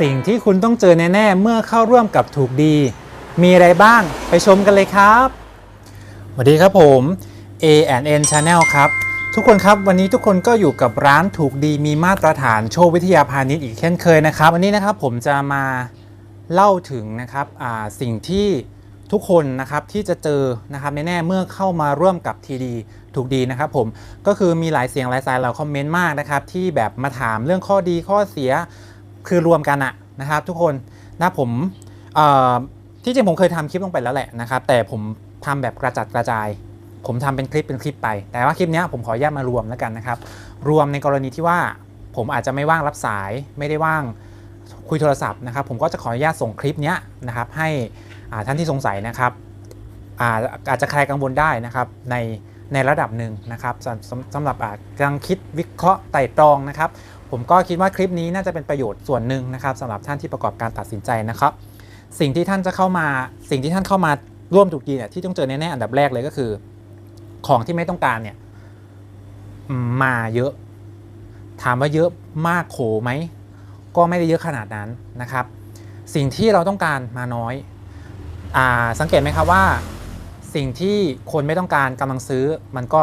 สิ่งที่คุณต้องเจอแน่ๆ เมื่อเข้าร่วมกับถูกดี มีอะไรบ้างไปชมกันเลยครับสวัสดีครับผม A N Channel ครับ ทุกคนครับวันนี้ทุกคนก็อยู่กับร้านถูกดีมีมาตรฐานโชควิทยาพาณิชย์อีกเช่นเคยนะครับ วันนี้นะครับผมจะมาเล่าถึงนะครับสิ่งที่ทุกคนนะครับที่จะเจอนะครับแน่ๆเมื่อเข้ามาร่วมกับทีดีถูกดีนะครับผมก็คือมีหลายเสียงหลายสายหลาคอมเมนต์มากนะครับที่แบบมาถามเรื่องข้อดีข้อเสีย คือรวมกันอะนะครับทุกคนนะผมที่จริงผมเคยทำคลิปลงไปแล้วแหละนะครับแต่ผมทำแบบกระจัดกระจาย ผมทำเป็นคลิปเป็นคลิปไป แต่ว่าคลิปนี้ผมขออนุญาตมารวมแล้วกันนะครับ รวมในกรณีที่ว่าผมอาจจะไม่ว่างรับสายไม่ได้ว่างคุยโทรศัพท์นะครับ ผมก็จะขออนุญาตส่งคลิปนี้นะครับ ให้ท่านที่สงสัยนะครับอาอาจจะใครกังวลได้นะครับในในระดับหนึ่งนะครับสำสำหรับอ่ากำลังคิดวิเคราะห์ไต่ตรองนะครับ ผมก็คิดว่าคลิปนี้น่าจะเป็นประโยชน์ส่วนหนึ่งนะครับสำหรับท่านที่ประกอบการตัดสินใจนะครับ สิ่งที่ท่านจะเข้ามา สิ่งที่ท่านเข้ามาร่วมถูกดีเนี่ยที่ต้องเจอแน่ๆอันดับแรกเลยก็คือ ของที่ไม่ต้องการเนี่ยมาเยอะ ถามว่าเยอะมากโขไหมก็ไม่ได้เยอะขนาดนั้นนะครับ สิ่งที่เราต้องการมาน้อยอาสังเกตไหมครับว่า สิ่งที่คนไม่ต้องการกำลังซื้อมันก็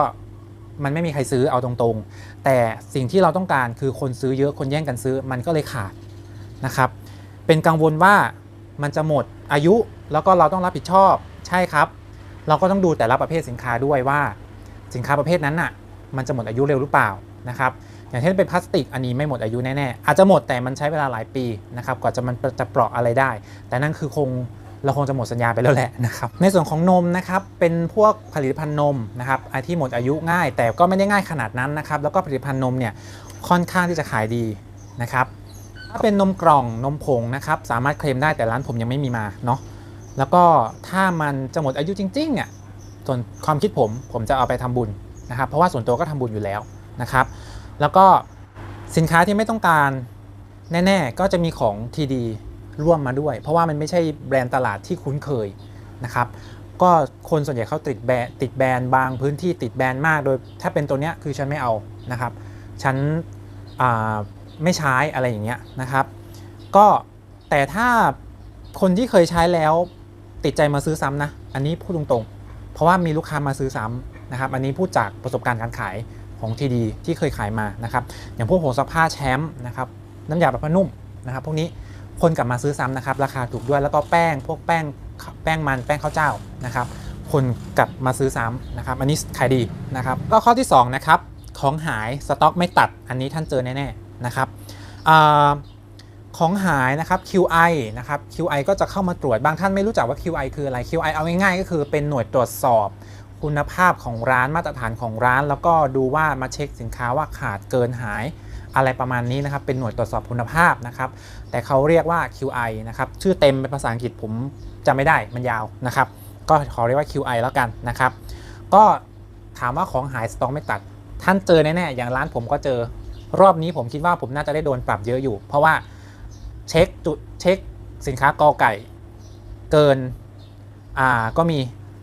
มันไม่มีใครซื้อเอาตรงๆ แต่สิ่งที่เราต้องการคือคนซื้อเยอะคนแย่งกันซื้อมันก็เลยขาดนะครับ เป็นกังวลว่ามันจะหมดอายุแล้วก็เราต้องรับผิดชอบใช่ครับ เราก็ต้องดูแต่ละประเภทสินค้าด้วยว่า สินค้าประเภทนั้นน่ะ มันจะหมดอายุเร็วหรือเปล่านะครับ อย่างเช่นเป็นพลาสติกอันนี้ไม่หมดอายุแน่ๆอาจจะหมดแต่มันใช้เวลาหลายปีนะครับกว่าจะมันจะเปราะอะไรได้ แต่นั่นคือคง เราคงจะหมดสัญญาไปแล้วแหละนะครับในส่วนของนมนะครับเป็นพวกผลิตภัณฑ์นมนะครับไอที่หมดอายุง่าย แต่ก็ไม่ได้ง่ายขนาดนั้นนะครับแล้วก็ผลิตภัณฑ์นมเนี่ยค่อนข้างที่จะขายดีนะครับถ้าเป็นนมกล่องนมผงนะครับสามารถเคลมได้แต่ร้านผมยังไม่มีมาเนาะแล้วก็ถ้ามันจะหมดอายุจริงๆเนี่ยส่วนความคิดผมผมจะเอาไปทำบุญนะครับเพราะว่าส่วนตัวก็ทำบุญอยู่แล้วนะครับ แล้วก็สินค้าที่ไม่ต้องการแน่ ๆ ก็จะมีของทีดี ร่วมมาด้วย เพราะว่ามันไม่ใช่แบรนด์ตลาดที่คุ้นเคยนะครับก็คนส่วนใหญ่เขาติดแบรนด์ติดแบรนด์บางพื้นที่ติดแบรนด์มากโดย ถ้าเป็นตัวเนี้ยคือฉันไม่เอานะครับ ฉันไม่ใช้อะไรอย่างเงี้ยนะครับ ก็แต่ถ้าคนที่เคยใช้แล้วติดใจมาซื้อซ้ำนะ อันนี้พูดตรงๆ เพราะว่ามีลูกค้ามาซื้อซ้ำนะครับ อันนี้พูดจากประสบการณ์การขายของทีดีที่เคยขายมานะครับ อย่างพวกผงซักผ้าแชมป์นะครับน้ำยาปรับผ้านุ่มนะครับ พวกนี้ คนกลับมาซื้อซ้ำนะครับ ราคาถูกด้วยแล้วก็แป้งพวกแป้งแป้งมันแป้งข้าวเจ้านะครับ คนกลับมาซื้อซ้ำนะครับ อันนี้ขายดีนะครับ ก็ข้อที่2นะครับของหายสต็อกไม่ตัดอันนี้ท่านเจอแน่ๆนะครับอของหายนะครับ QI นะครับ QI ก็จะเข้ามาตรวจบางท่านไม่รู้จักว่า QI คืออะไร QI เอาง่ายๆก็คือเป็นหน่วยตรวจสอบ คุณภาพของร้านมาตรฐานของร้าน แล้วก็ดูว่ามาเช็คสินค้าว่าขาดเกินหาย อะไรประมาณนี้นะครับ เป็นหน่วยตรวจสอบคุณภาพนะครับ แต่เขาเรียกว่า QI นะครับ ชื่อเต็มเป็นภาษาอังกฤษผมจำไม่ได้มันยาวนะครับ ก็ขอเรียกว่า QI แล้วกันนะครับ ก็ถามว่าของหายสต็อกไม่ตัด ท่านเจอแน่ๆอย่างร้านผมก็เจอ รอบนี้ผมคิดว่าผมน่าจะได้โดนปรับเยอะอยู่ เพราะว่าเช็คจุดเช็คสินค้ากอไก่ เกินอ่าก็มี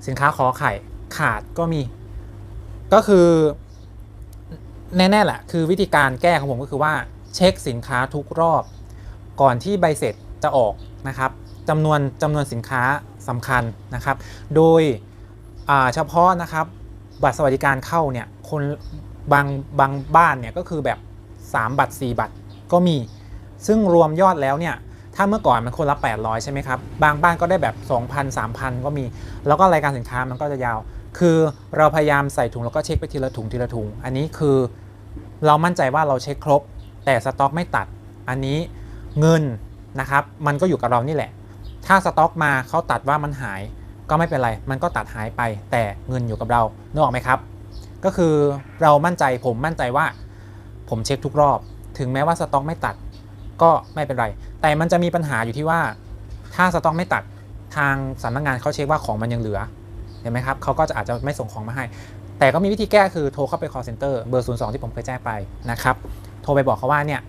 สินค้าขอไข่ขาดก็มี ก็คือ แน่ๆแหละคือวิธีการแก้ของผมก็คือว่าเช็คสินค้าทุกรอบ ก่อนที่ใบเสร็จจะออกนะครับจำนวนจำนวนสินค้าสำคัญนะครับ โดยเฉพาะนะครับบัตรสวัสดิการเข้าเนี่ยคนบางบางบ้านเนี่ยก็คือแบบ 3 บัตร 4 บัตรก็มี ซึ่งรวมยอดแล้วเนี่ยถ้าเมื่อก่อนมันคนละ 800 ใช่ไหมครับ บางบ้านก็ได้แบบ 2,000 3,000 ก็มี แล้วก็รายการสินค้ามันก็จะยาว คือเราพยายามใส่ถุงแล้วก็เช็คไปทีละถุงทีละถุง อันนี้คือ เรามั่นใจว่าเราเช็คครบ แต่สต็อกไม่ตัด อันนี้เงินนะครับ มันก็อยู่กับเรานี่แหละ ถ้าสต็อกมาเขาตัดว่ามันหาย ก็ไม่เป็นไร มันก็ตัดหายไป แต่เงินอยู่กับเรานึกออกไหมครับ ก็คือเรามั่นใจผมมั่นใจว่า ผมเช็คทุกรอบ ถึงแม้ว่าสต็อกไม่ตัด ก็ไม่เป็นไร แต่มันจะมีปัญหาอยู่ที่ว่า ถ้าสต็อกไม่ตัดทางสำนักงานเขาเช็คว่าของมันยังเหลือเห็นไหมครับเขาก็จะอาจจะไม่ส่งของมาให้ แต่ก็มีวิธีแก้คือโทรเข้าไป call center เบอร์ 02 ที่ผมเคยแจ้งไปนะครับ โทรไปบอกเขาว่าเนี่ย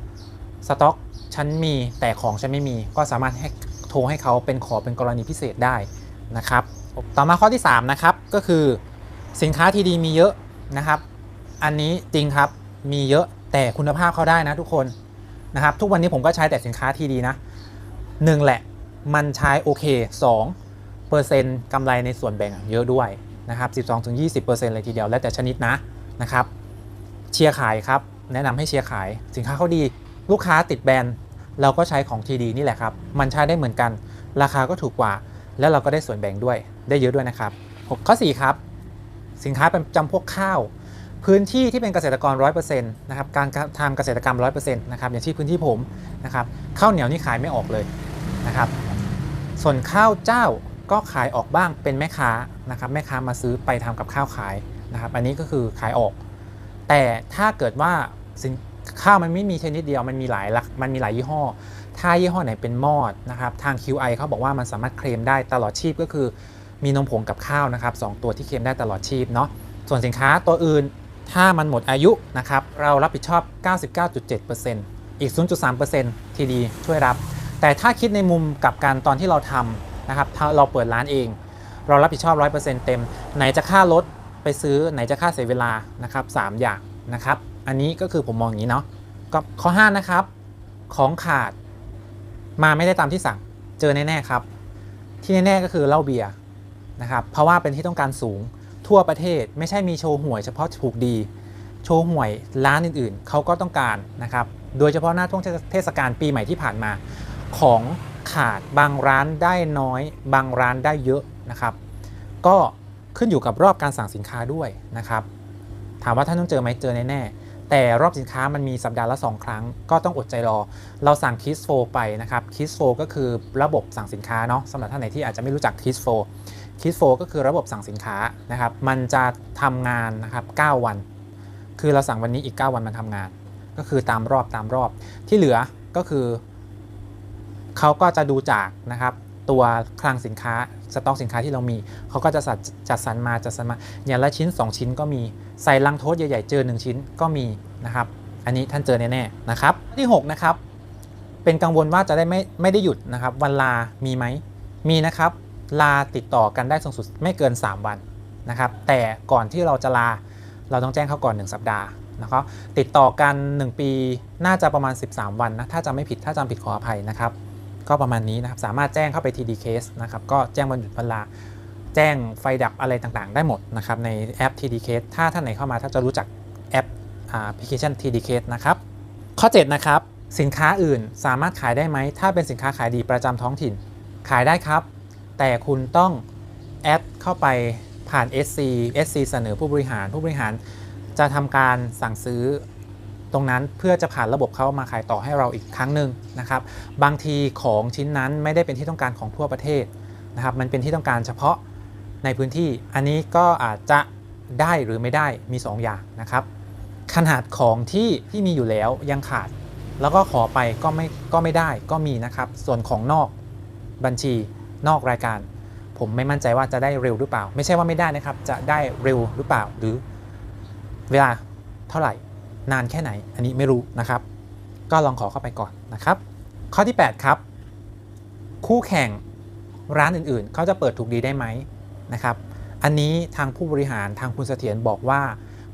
สต็อกฉันมีแต่ของฉันไม่มีก็สามารถให้โทรให้เขาเป็นขอเป็นกรณีพิเศษได้นะครับ ต่อมาข้อที่ 3 นะครับก็คือสินค้าที่ดีมีเยอะนะครับ อันนี้จริงครับมีเยอะแต่คุณภาพเขาได้นะทุกคนนะครับ ทุกวันนี้ผมก็ใช้แต่สินค้าที่ดีนะหนึ่งแหละมันใช้โอเคสองเปอร์เซ็นต์กำไรในส่วนแบ่งเยอะด้วย นะครับ 12-20%เลยทีเดียว แล้วแต่ชนิดนะนะครับเชียร์ขายครับ แนะนำให้เชียร์ขายสินค้าเขาดี ลูกค้าติดแบรนด์เราก็ใช้ของทีดีนี่แหละครับ มันใช้ได้เหมือนกัน ราคาก็ถูกกว่า แล้วเราก็ได้ส่วนแบ่งด้วยได้เยอะด้วยนะครับข้อ 4 ครับ สินค้าเป็นจำพวกข้าว พื้นที่ที่เป็นเกษตรกร 100%นะครับการทำเกษตรกรรม 100%นะครับอย่างที่พื้นที่ผมนะครับข้าวเหนียวนี่ขายไม่ออกเลยนะครับส่วนข้าวเจ้า ก็ขายออกบ้างเป็นแม่ค้านะครับแม่ค้ามาซื้อไปทำกับข้าวขายนะครับอันนี้ก็คือขายออก แต่ถ้าเกิดว่าสินข้าวมันไม่มีชนิดเดียวมันมีหลายลักมันมีหลายยี่ห้อ ถ้ายี่ห้อไหนเป็นมอดนะครับทาง QI เขาบอกว่ามันสามารถเคลมได้ตลอดชีพก็คือ มีนมผงกับข้าวนะครับสองตัวที่เคลมได้ตลอดชีพเนาะส่วนสินค้าตัวอื่นถ้ามันหมดอายุนะครับเรารับผิดชอบ 99.7%อีก 0.3%ทีดีช่วยรับ แต่ถ้าคิดในมุมกับกันตอนที่เราทำ นะครับถ้าเราเปิดร้านเอง เรารับผิดชอบ 100%เต็ม ไหนจะค่ารถไปซื้อไหนจะค่าเสียเวลานะครับสามอย่างนะครับ อันนี้ก็คือผมมองอย่างนี้เนาะก็ข้อ 5 นะครับ ของขาดมาไม่ได้ตามที่สั่งเจอแน่ๆครับ ที่แน่ๆก็คือเหล้าเบียร์นะครับเพราะว่าเป็นที่ต้องการสูงทั่วประเทศไม่ใช่มีโชว์หวยเฉพาะถูกดี โชว์หวยร้านอื่นๆ เขาก็ต้องการนะครับ โดยเฉพาะหน้าช่วงเทศกาลปีใหม่ที่ผ่านมาของ ขาดบางร้านได้น้อย บางร้านได้เยอะนะครับ ก็ขึ้นอยู่กับรอบการสั่งสินค้าด้วยนะครับ ถามว่าท่านต้องเจอไหมเจอแน่ๆแต่รอบสินค้ามันมีสัปดาห์ละ 2 ครั้ง ก็ต้องอดใจรอ เราสั่งคิสโฟไปนะครับคิสโฟก็คือระบบสั่งสินค้าเนาะสำหรับท่านไหนที่อาจจะไม่รู้จักคิสโฟคิสโฟก็คือระบบสั่งสินค้านะครับ มันจะทำงานนะครับ9วัน คือเราสั่งวันนี้อีก 9 วันมันทำงาน ก็คือตามรอบตามรอบที่เหลือก็คือ เขาก็จะดูจากนะครับตัวคลังสินค้าสต็อกสินค้าที่เรามี เขาก็จะจัดสรรมาจัดสรรมาอย่างละชิ้น 2 ชิ้นก็มีใส่ลังโทษใหญ่ๆเจอ 1 ชิ้นก็มีนะครับอันนี้ท่านเจอแน่ๆนะครับที่6นะครับเป็นกังวลว่าจะได้ไม่ไม่ได้หยุดนะครับ วันลามีไหมมีนะครับ ลาติดต่อกันได้สูงสุดไม่เกิน 3 วันนะครับ แต่ก่อนที่เราจะลาเราต้องแจ้งเขาก่อน 1 สัปดาห์นะครับติดต่อกัน 1 ปีน่าจะประมาณ 13 วันนะถ้าจำไม่ผิดถ้าจำผิดขออภัยนะครับ ก็ประมาณนี้นะครับ สามารถแจ้งเข้าไป TD Case นะครับ ก็แจ้งวันหยุดวันลา แจ้งไฟดับอะไรต่างๆ ได้หมดนะครับในแอป TD Case ถ้าท่านไหนเข้ามาถ้าจะรู้จักแอปแอปพลิเคชัน TD Case นะครับ ข้อ 7 นะครับ สินค้าอื่นสามารถขายได้ไหม ถ้าเป็นสินค้าขายดีประจำท้องถิ่น ขายได้ครับ แต่คุณต้องแอดเข้าไปผ่าน SC SC เสนอผู้บริหารผู้บริหารจะทำการสั่งซื้อ ตรงนั้นเพื่อจะผ่านระบบเขามาขายต่อให้เราอีกครั้งหนึ่งนะครับ บางทีของชิ้นนั้นไม่ได้เป็นที่ต้องการของทั่วประเทศนะครับ มันเป็นที่ต้องการเฉพาะในพื้นที่ อันนี้ก็อาจจะได้หรือไม่ได้มี2อย่างนะครับ ขนาดของที่ที่มีอยู่แล้วยังขาด แล้วก็ขอไปก็ไม่ก็ไม่ได้ก็มีนะครับ ส่วนของนอกบัญชีนอกรายการ ผมไม่มั่นใจว่าจะได้เร็วหรือเปล่า ไม่ใช่ว่าไม่ได้นะครับ จะได้เร็วหรือเปล่าหรือเวลาเท่าไหร่ นานแค่ไหนอันนี้ไม่รู้นะครับ ก็ลองขอเข้าไปก่อนนะครับ ข้อที่ 8 ครับ คู่แข่งร้านอื่นๆ เขาจะเปิดถูกดีได้ไหมนะครับ อันนี้ทางผู้บริหารทางคุณเสถียรบอกว่า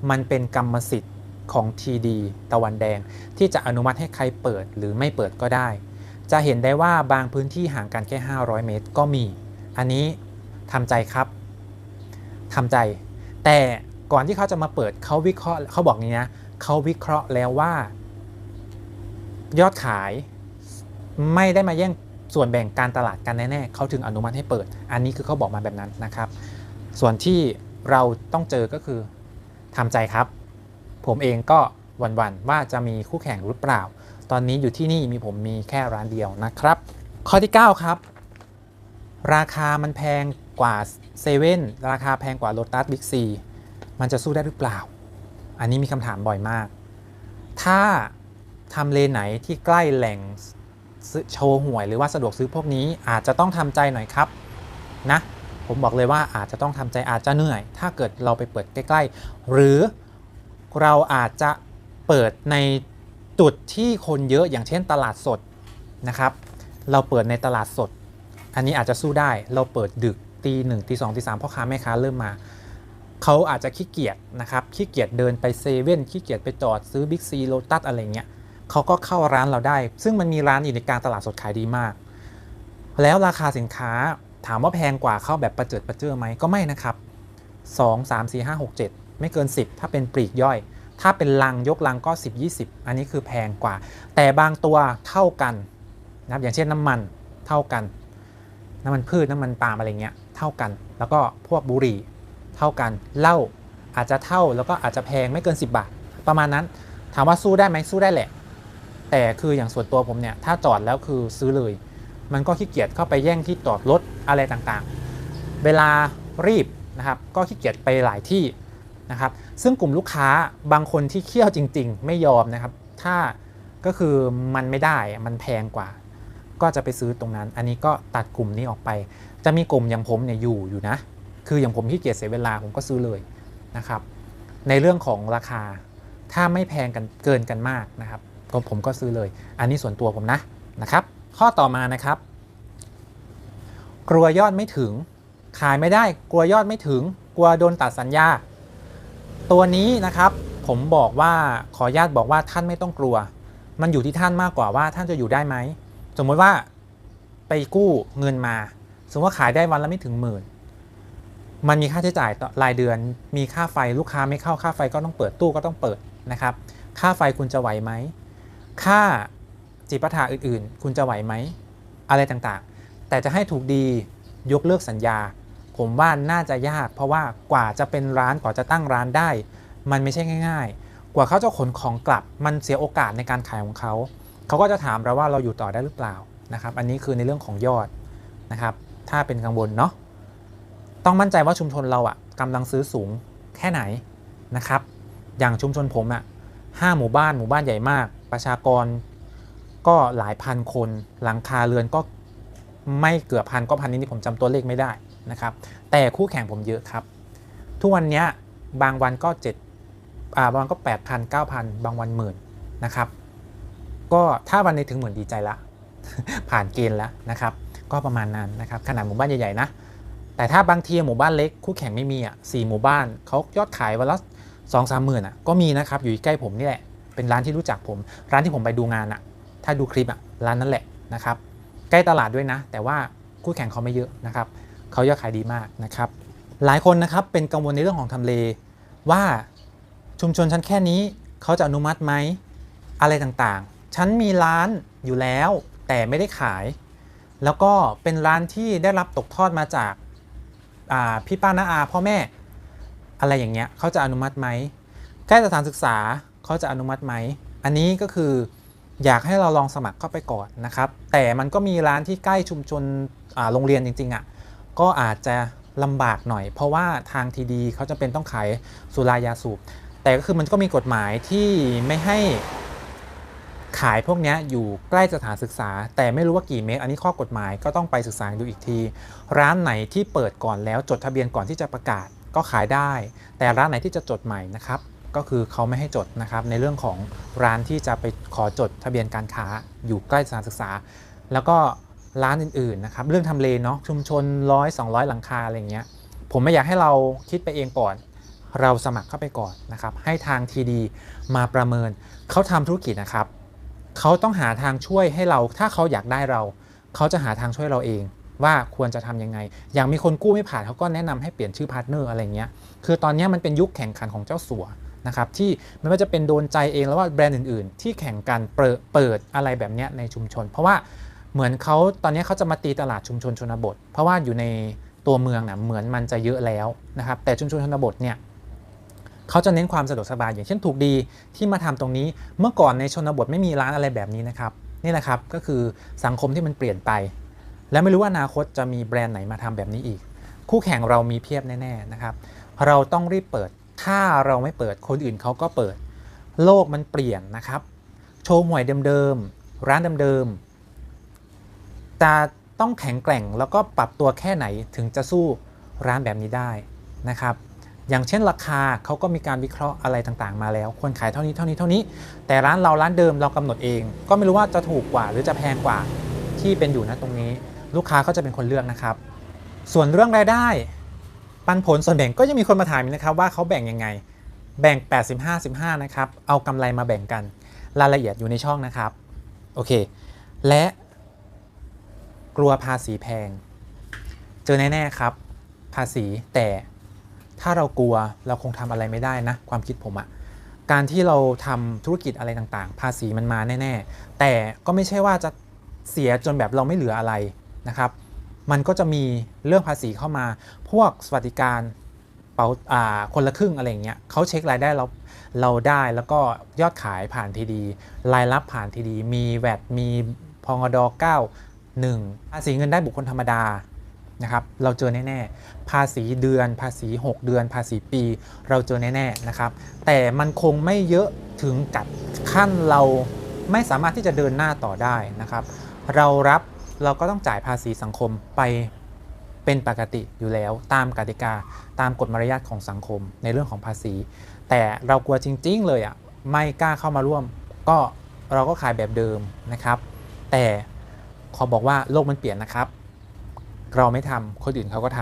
มันเป็นกรรมสิทธิ์ของ TD ตะวันแดง ที่จะอนุมัติให้ใครเปิดหรือไม่เปิดก็ได้ จะเห็นได้ว่าบางพื้นที่ห่างกันแค่ 500 เมตรก็มี อันนี้ทำใจครับทำใจ แต่ก่อนที่เขาจะมาเปิดเขาวิเคราะห์เขาบอกนี้นะ เขาวิเคราะห์แล้วว่า ยอดขายไม่ได้มาแย่งส่วนแบ่งการตลาดกันแน่ๆเขาถึงอนุมัติให้เปิด อันนี้คือเขาบอกมาแบบนั้นนะครับ ส่วนที่เราต้องเจอก็คือทำใจครับ ผมเองก็วันๆว่าจะมีคู่แข่งหรือเปล่า ตอนนี้อยู่ที่นี่มีผมมีแค่ร้านเดียวนะครับ ข้อที่ 9 ครับ ราคามันแพงกว่าเซเว่นราคาแพงกว่าโ o ตัสบิ๊กซีมันจะสู้ได้หรือเปล่า อันนี้มีคำถามบ่อยมาก ถ้าทำเลไหนที่ใกล้แหล่งโชว์หวยหรือว่าสะดวกซื้อพวกนี้อาจจะต้องทำใจหน่อยครับนะผมบอกเลยว่าอาจจะต้องทำใจอาจจะเหนื่อย ถ้าเกิดเราไปเปิดใกล้ๆ หรือเราอาจจะเปิดในจุดที่คนเยอะอย่างเช่นตลาดสดนะครับ เราเปิดในตลาดสด อันนี้อาจจะสู้ได้เราเปิดดึกตีหนึ่งตีสองตีสามพ่อค้าแม่ค้าเริ่มมา เขาอาจจะขี้เกียจนะครับขี้เกียจเดินไปเซเว่นขี้เกียจไปจอดซื้อบิ๊กซีโลตัสอะไรเงี้ยเขาก็เข้าร้านเราได้ ซึ่งมันมีร้านอยู่ในกลางตลาดสดขายดีมาก แล้วราคาสินค้าถามว่าแพงกว่าเข้าแบบประเจิดประเจือไหมก็ไม่นะครับ 2 3 4 5 6 7 ไม่เกิน 10 ถ้าเป็นปลีกย่อย ถ้าเป็นลังยกลังก็ 10 20 อันนี้คือแพงกว่า แต่บางตัวเท่ากันนะครับอย่างเช่นน้ำมันเท่ากัน น้ำมันพืชน้ำมันปาล์มอะไรเงี้ยเท่ากัน แล้วก็พวกบุหรี่ เท่ากันเหล้าอาจจะเท่าแล้วก็อาจจะแพงไม่เกิน 10 บาท ประมาณนั้น ถามว่าสู้ได้ไหมสู้ได้แหละ แต่คืออย่างส่วนตัวผมเนี่ยถ้าจอดแล้วคือซื้อเลย มันก็ขี้เกียจเข้าไปแย่งที่จอดรถอะไรต่างๆ เวลารีบนะครับก็ขี้เกียจไปหลายที่นะครับซึ่งกลุ่มลูกค้าบางคนที่เคี่ยวจริง ๆ ไม่ยอมนะครับถ้าก็คือมันไม่ได้มันแพงกว่า ก็จะไปซื้อตรงนั้น อันนี้ก็ตัดกลุ่มนี้ออกไป จะมีกลุ่มอย่างผมเนี่ยอยู่อยู่นะ คืออย่างผมขี้เกียจเสียเวลาผมก็ซื้อเลยนะครับ ในเรื่องของราคาถ้าไม่แพงกันเกินกันมากนะครับก็ผมก็ซื้อเลย อันนี้ส่วนตัวผมนะนะครับ ข้อต่อมานะครับ กลัวยอดไม่ถึง ขายไม่ได้กลัวยอดไม่ถึง กลัวโดนตัดสัญญา ตัวนี้นะครับผมบอกว่าขอญาตบอกว่าท่านไม่ต้องกลัว มันอยู่ที่ท่านมากกว่าว่าท่านจะอยู่ได้ไหม สมมติว่าไปกู้เงินมา สมมติว่าขายได้วันละไม่ถึงหมื่น มันมีค่าใช้จ่ายต่อรายเดือน มีค่าไฟลูกค้าไม่เข้าค่าไฟก็ต้องเปิดตู้ก็ต้องเปิดนะครับ ค่าไฟคุณจะไหวไหม ค่าจิปาถะอื่นๆ คุณจะไหวไหม อะไรต่างๆ แต่จะให้ถูกดียกเลิกสัญญา ผมว่าน่าจะยาก เพราะว่ากว่าจะเป็นร้านกว่าจะตั้งร้านได้ มันไม่ใช่ง่าย ๆ กว่าเขาจะขนของกลับ มันเสียโอกาสในการขายของเขา เขาก็จะถามเราว่าเราอยู่ต่อได้หรือเปล่านะครับ อันนี้คือในเรื่องของยอดนะครับ ถ้าเป็นกังวลเนาะ ต้องมั่นใจว่าชุมชนเราอะกำลังซื้อสูงแค่ไหนนะครับ อย่างชุมชนผมอะห้าหมู่บ้านหมู่บ้านใหญ่มาก ประชากรก็หลายพันคน หลังคาเรือนก็ไม่เกือบพันก็พันนี้ผมจำตัวเลขไม่ได้นะครับ แต่คู่แข่งผมเยอะครับ ทุกวันเนี้ยบางวันก็เจ็ดอ่าบางวันก็8 0 0 0 9,000บางวันหมื่นนะครับ ก็ถ้าวันนี้ถึงหมื่นดีใจละ ผ่านเกณฑ์แล้วนะครับ ก็ประมาณนั้นนะครับ ขนาดหมู่บ้านใหญ่ๆนะ แต่ถ้าบางทีหมู่บ้านเล็กคู่แข่งไม่มีอะสี่หมู่บ้านเขายอดขายวันละสองสามหมื่นอะก็มีนะครับอยู่ใกล้ผมนี่แหละเป็นร้านที่รู้จักผม ร้านที่ผมไปดูงานอะ ถ้าดูคลิปอะร้านนั้นแหละนะครับใกล้ตลาดด้วยนะ แต่ว่าคู่แข่งเขาไม่เยอะนะครับเขายอดขายดีมากนะครับ หลายคนนะครับเป็นกังวลในเรื่องของทำเลว่าชุมชนชั้นแค่นี้เขาจะอนุมัติไหมอะไรต่างๆ ฉันมีร้านอยู่แล้วแต่ไม่ได้ขาย แล้วก็เป็นร้านที่ได้รับตกทอดมาจาก พี่ป้าน้าอาพ่อแม่อะไรอย่างเงี้ยเขาจะอนุมัติไหมใกล้สถานศึกษาเขาจะอนุมัติไหม อันนี้ก็คืออยากให้เราลองสมัครเข้าไปก่อนนะครับ แต่มันก็มีร้านที่ใกล้ชุมชนโรงเรียนจริงๆอะก็อาจจะลำบากหน่อย เพราะว่าทางทีดีเขาจะเป็นต้องขายสุรายาสูบแต่ก็คือมันก็มีกฎหมายที่ไม่ให้ ขายพวกนี้อยู่ใกล้สถานศึกษา แต่ไม่รู้ว่ากี่เมตร อันนี้ข้อกฎหมายก็ต้องไปศึกษาดูอีกที ร้านไหนที่เปิดก่อนแล้วจดทะเบียนก่อนที่จะประกาศก็ขายได้ แต่ร้านไหนที่จะจดใหม่นะครับก็คือเขาไม่ให้จดนะครับในเรื่องของร้านที่จะไปขอจดทะเบียนการค้าอยู่ใกล้สถานศึกษา แล้วก็ร้านอื่นๆนะครับเรื่องทำเลเนาะชุมชนร้อยสองหลังคาอะไรเงี้ยผมไม่อยากให้เราคิดไปเองก่อน เราสมัครเข้าไปก่อนนะครับให้ทางทีดีมาประเมินเขาทำธุรกิจนะครับ เขาต้องหาทางช่วยให้เรา ถ้าเขาอยากได้เรา เขาจะหาทางช่วยเราเอง ว่าควรจะทำยังไง อย่างมีคนกู้ไม่ผ่านเขาก็แนะนำให้เปลี่ยนชื่อพาร์ทเนอร์อะไรเงี้ย คือตอนนี้มันเป็นยุคแข่งขันของเจ้าสัวนะครับที่ไม่ว่าจะเป็นโดนใจเองแล้วว่าแบรนด์อื่นๆ ที่แข่งกันเปิดอะไรแบบนี้ในชุมชน เพราะว่าเหมือนเขาตอนนี้เขาจะมาตีตลาดชุมชนชนบท เพราะว่าอยู่ในตัวเมืองนะเหมือนมันจะเยอะแล้วนะครับแต่ชุมชนชนบทเนี่ย เขาจะเน้นความสะดวกสบาย อย่างเช่นถูกดีที่มาทำตรงนี้เมื่อก่อนในชนบทไม่มีร้านอะไรแบบนี้นะครับนี่แหละครับก็คือสังคมที่มันเปลี่ยนไป และไม่รู้ว่าอนาคตจะมีแบรนด์ไหนมาทำแบบนี้อีก คู่แข่งเรามีเพียบแน่ๆนะครับเราต้องรีบเปิด ถ้าเราไม่เปิดคนอื่นเขาก็เปิด โลกมันเปลี่ยนนะครับ โชว์หวยเดิมๆร้านเดิมๆจะต้องแข็งแกร่งแล้วก็ปรับตัวแค่ไหนถึงจะสู้ร้านแบบนี้ได้นะครับ อย่างเช่นราคาเขาก็มีการวิเคราะห์อะไรต่างๆ มาแล้ว ควรขายเท่านี้เท่านี้เท่านี้ แต่ร้านเราร้านเดิมเรากำหนดเอง ก็ไม่รู้ว่าจะถูกกว่าหรือจะแพงกว่าที่เป็นอยู่นะตรงนี้ ลูกค้าก็จะเป็นคนเลือกนะครับ ส่วนเรื่องรายได้ ปันผลส่วนแบ่งก็ยังมีคนมาถามนะครับว่าเขาแบ่งยังไง แบ่ง 85 15 นะครับ เอากำไรมาแบ่งกัน รายละเอียดอยู่ในช่องนะครับโอเค และกลัวภาษีแพง เจอแน่ๆครับ ภาษีแต่ ถ้าเรากลัวเราคงทำอะไรไม่ได้นะ ความคิดผมอะการที่เราทำธุรกิจอะไรต่างๆ ภาษีมันมาแน่ๆ แต่ก็ไม่ใช่ว่าจะเสียจนแบบเราไม่เหลืออะไรนะครับ มันก็จะมีเรื่องภาษีเข้ามา พวกสวัสดิการเป๋าอ่าคนละครึ่งอะไรเงี้ยเขาเช็ครายได้เราเราได้แล้วก็ยอดขายผ่านทีดี รายรับผ่านทีดี มีแวดมีพองดอ9 1ภาษีเงินได้บุคคลธรรมดา นะครับเราเจอแน่ๆภาษีเดือน ภาษี 6 เดือน ภาษีปี เราเจอแน่ๆนะครับ แต่มันคงไม่เยอะถึงกับขั้นเราไม่สามารถที่จะเดินหน้าต่อได้นะครับ เรารับเราก็ต้องจ่ายภาษีสังคมไปเป็นปกติอยู่แล้ว ตามกติกาตามกฎมารยาทของสังคมในเรื่องของภาษี แต่เรากลัวจริง ๆ เลยอะไม่กล้าเข้ามาร่วม ก็เราก็ขายแบบเดิมนะครับ แต่ขอบอกว่าโลกมันเปลี่ยนนะครับ เราไม่ทำคนอื่นเขาก็ท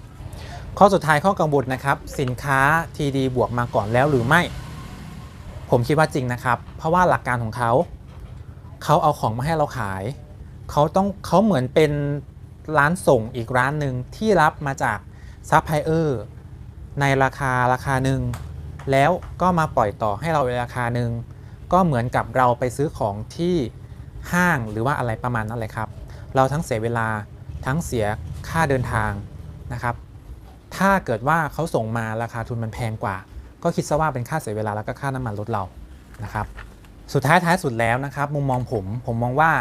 ำข้อสุดท้ายข้อกังวลนะครับ สินค้า TD บวกมาก่อนแล้วหรือไม่ ผมคิดว่าจริงนะครับ เพราะว่าหลักการของเขาเขาเอาของมาให้เราขายเขาต้องเขาเหมือนเป็นร้านส่งอีกร้านหนึ่งที่รับมาจากซัพพลายเออร์ในราคาราคาหนึ่งแล้วก็มาปล่อยต่อให้เราในราคาหนึ่งก็เหมือนกับเราไปซื้อของที่ห้างหรือว่าอะไรประมาณนั้นเลยครับ เราทั้งเสียเวลา ทั้งเสียค่าเดินทางนะครับ ถ้าเกิดว่าเขาส่งมาราคาทุนมันแพงกว่า ก็คิดซะว่าเป็นค่าเสียเวลาแล้วก็ค่าน้ำมันรถเรานะครับ สุดท้ายท้ายสุดแล้วนะครับ มุมมองผมผมมองว่า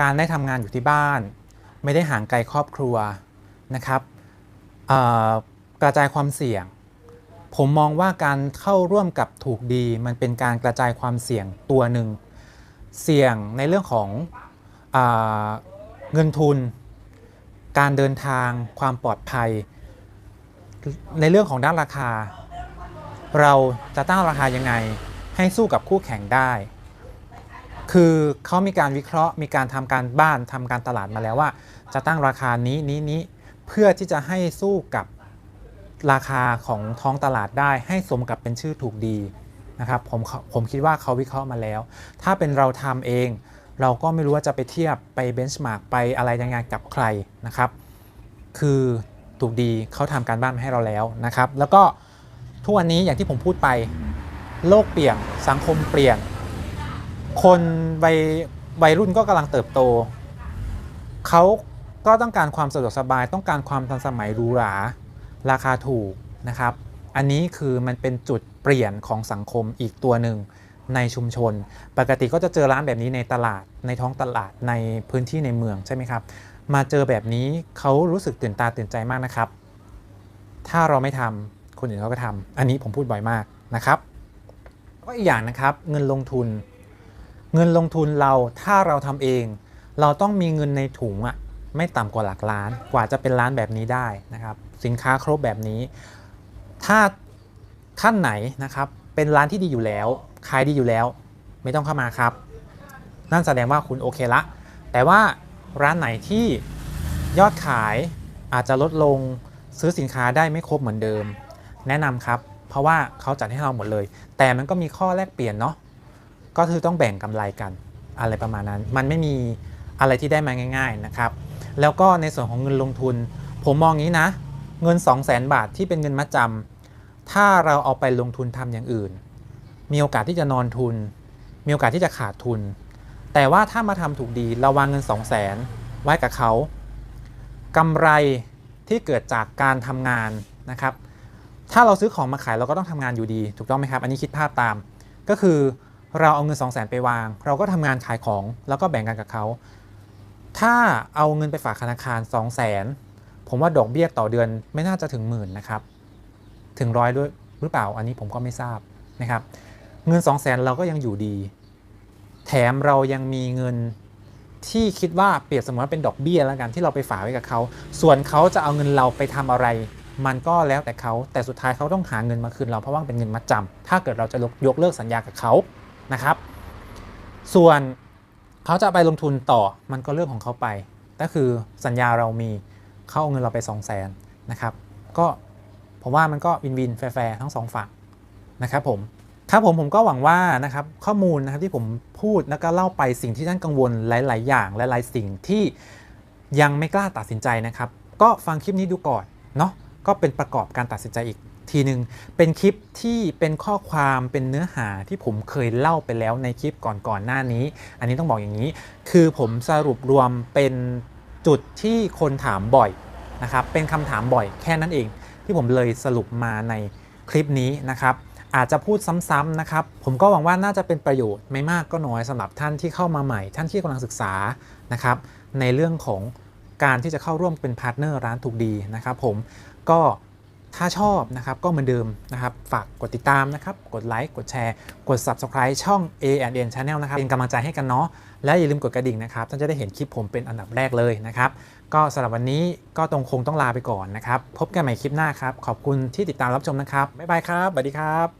การได้ทำงานอยู่ที่บ้าน ไม่ได้ห่างไกลครอบครัวนะครับกระจายความเสี่ยง ผมมองว่าการเข้าร่วมกับถูกดี มันเป็นการกระจายความเสี่ยงตัวหนึ่ง เสี่ยงในเรื่องของอเงินทุน การเดินทางความปลอดภัย ในเรื่องของด้านราคา เราจะตั้งราคายังไงให้สู้กับคู่แข่งได้ คือเขามีการวิเคราะห์ มีการทำการบ้านทำการตลาดมาแล้วว่า จะตั้งราคานี้นี้นี้เพื่อที่จะให้สู้กับราคาของท้องตลาดได้ให้สมกับเป็นชื่อถูกดีนะครับผมผมคิดว่าเขาวิเคราะห์มาแล้ว ถ้าเป็นเราทำเอง เราก็ไม่รู้ว่าจะไปเทียบไปเบนช์มาร์กไปอะไรยังไงกับใครนะครับ คือถูกดีเขาทำการบ้านมาให้เราแล้วนะครับ แล้วก็ทุกวันนี้อย่างที่ผมพูดไปโลกเปลี่ยนสังคมเปลี่ยน คนวัยวัยรุ่นก็กำลังเติบโต เขาก็ต้องการความสะดวกสบาย ต้องการความทันสมัยหรูหรา ราคาถูกนะครับ อันนี้คือมันเป็นจุดเปลี่ยนของสังคมอีกตัวหนึ่ง ในชุมชน ปกติก็จะเจอร้านแบบนี้ในตลาดในท้องตลาดในพื้นที่ในเมืองใช่ไหมครับ มาเจอแบบนี้เขารู้สึกตื่นตาตื่นใจมากนะครับ ถ้าเราไม่ทำคนอื่นเขาก็ทำอันนี้ผมพูดบ่อยมากนะครับก็อีกอย่างนะครับเงินลงทุน เงินลงทุนเราถ้าเราทำเอง เราต้องมีเงินในถุงอะไม่ต่ำกว่าหลักล้าน กว่าจะเป็นร้านแบบนี้ได้นะครับ สินค้าครบแบบนี้ ถ้าขั้นไหนนะครับเป็นร้านที่ดีอยู่แล้ว ขายดีอยู่แล้ว ไม่ต้องเข้ามาครับ นั่นแสดงว่าคุณโอเคละ แต่ว่าร้านไหนที่ยอดขายอาจจะลดลงซื้อสินค้าได้ไม่ครบเหมือนเดิม แนะนำครับ เพราะว่าเขาจัดให้เราหมดเลย แต่มันก็มีข้อแลกเปลี่ยนเนาะก็คือต้องแบ่งกำไรกันอะไรประมาณนั้น มันไม่มีอะไรที่ได้มาง่าย ๆนะครับ แล้วก็ในส่วนของเงินลงทุน ผมมองงี้นะ เงิน 2 0 0 0 0 0 บาทที่เป็นเงินมัดจำถ้าเราเอาไปลงทุนทำอย่างอื่น มีโอกาสที่จะนอนทุน มีโอกาสที่จะขาดทุน แต่ว่าถ้ามาทำถูกดีเราวางเงิน 2 0 0 0 0 0ไว้กับเขากำไรที่เกิดจากการทำงานนะครับ ถ้าเราซื้อของมาขายเราก็ต้องทำงานอยู่ดี ถูกต้องไหมครับ อันนี้คิดภาพตาม ก็คือเราเอาเงิน 2 0 0 0 0 0ไปวาง เราก็ทำงานขายของแล้วก็แบ่งกันกับเขาถ้าเอาเงินไปฝากธนาคาร 2 0 0 0 0 0ผมว่าดอกเบี้ยต่อเดือนไม่น่าจะถึงหมื่นนะครับ ถึงร้อยด้วยหรือเปล่าอันนี้ผมก็ไม่ทราบนะครับ เงิน2 0 0 0 0 0เราก็ยังอยู่ดี แถมเรายังมีเงินที่คิดว่าเปรียบเสมือนเป็นดอกเบี้ยแล้วกันที่เราไปฝากไว้กับเขา ส่วนเขาจะเอาเงินเราไปทำอะไร มันก็แล้วแต่เขาแต่สุดท้ายเขาต้องหาเงินมาคืนเราเพราะว่าเป็นเงินมัดจำถ้าเกิดเราจะยกเลิกสัญญากับเขานะครับ ส่วนเขาจะไปลงทุนต่อมันก็เรื่องของเขาไป ก็คือสัญญาเรามีเขาเอาเงินเราไป 2 0 0 0 0 0นะครับ ก็ผมว่ามันก็วินวินแฟร์ทั้งสองฝั่งนะครับผม ครับผมผมก็หวังว่านะครับข้อมูลนะครับที่ผมพูดแล้วก็เล่าไปสิ่งที่ท่านกังวลหลาย ๆ อย่างหลาย ๆ สิ่งที่ยังไม่กล้าตัดสินใจนะครับ ก็ฟังคลิปนี้ดูก่อนเนาะก็เป็นประกอบการตัดสินใจอีกทีหนึ่งเป็นคลิปที่เป็นข้อความเป็นเนื้อหาที่ผมเคยเล่าไปแล้วในคลิปก่อนๆหน้านี้ อันนี้ต้องบอกอย่างนี้ คือผมสรุปรวมเป็นจุดที่คนถามบ่อยนะครับเป็นคำถามบ่อยแค่นั้นเอง ที่ผมเลยสรุปมาในคลิปนี้นะครับ อาจจะพูดซ้ำๆนะครับ ผมก็หวังว่าน่าจะเป็นประโยชน์ไม่มากก็น้อยสำหรับท่านที่เข้ามาใหม่ ท่านที่กำลังศึกษานะครับ ในเรื่องของการที่จะเข้าร่วมเป็นพาร์ทเนอร์ร้านถูกดีนะครับ ผมก็ถ้าชอบนะครับก็เหมือนเดิมนะครับ ฝากกดติดตามนะครับ กดไลค์กดแชร์ กด Subscribe ช่อง A N Channel นะครับ เป็นกำลังใจให้กันเนาะและอย่าลืมกดกระดิ่งนะครับ ท่านจะได้เห็นคลิปผมเป็นอันดับแรกเลยนะครับ ก็สำหรับวันนี้ก็ตรงคงต้องลาไปก่อนนะครับ พบกันใหม่คลิปหน้าครับ ขอบคุณที่ติดตามรับชมนะครับบ๊ายบายครับสวัสดีครับ